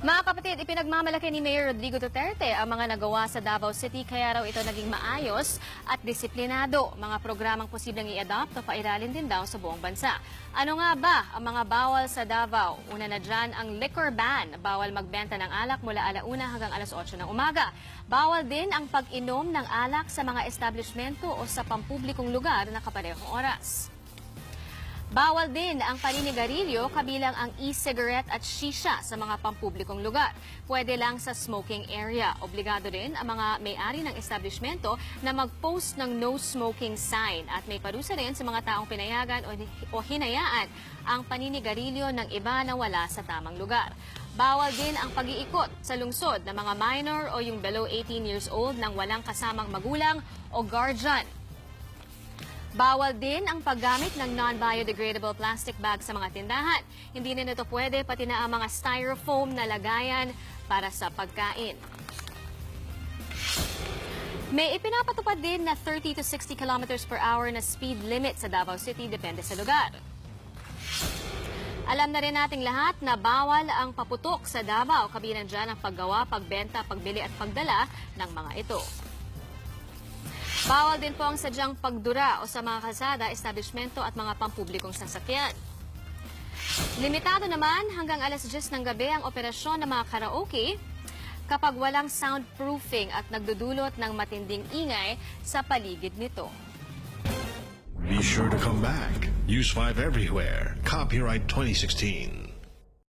Mga kapatid, ipinagmamalaki ni Mayor Rodrigo Duterte ang mga nagawa sa Davao City kaya raw ito naging maayos at disiplinado. Mga programang posibleng i-adopt o pairalin din daw sa buong bansa. Ano nga ba ang mga bawal sa Davao? Una na dyan ang liquor ban. Bawal magbenta ng alak mula alauna hanggang alas 8 ng umaga. Bawal din ang pag-inom ng alak sa mga establishmento o sa pampublikong lugar na kaparehong oras. Bawal din ang paninigarilyo kabilang ang e-cigarette at shisha sa mga pampublikong lugar. Pwede lang sa smoking area. Obligado din ang mga may-ari ng establishmento na mag-post ng no smoking sign at may parusa rin sa mga taong pinayagan o, hinayaan ang paninigarilyo ng iba na wala sa tamang lugar. Bawal din ang pag-iikot sa lungsod ng mga minor o yung below 18 years old nang walang kasamang magulang o guardian. Bawal din ang paggamit ng non-biodegradable plastic bag sa mga tindahan. Hindi na ito pwede pati na ang mga styrofoam na lagayan para sa pagkain. May ipinapatupad din na 30 to 60 kilometers per hour na speed limit sa Davao City depende sa lugar. Alam na rin nating lahat na bawal ang paputok sa Davao, kabilang dyan ang paggawa, pagbenta, pagbili at pagdala ng mga ito. Bawal din po ang sadyang pagdura o sa mga kasada, establishmento at mga pampublikong sasakyan. Limitado naman hanggang alas 10 ng gabi ang operasyon ng mga karaoke kapag walang soundproofing at nagdudulot ng matinding ingay sa paligid nito. Be sure to come back. Use 5 everywhere. Copyright 2016.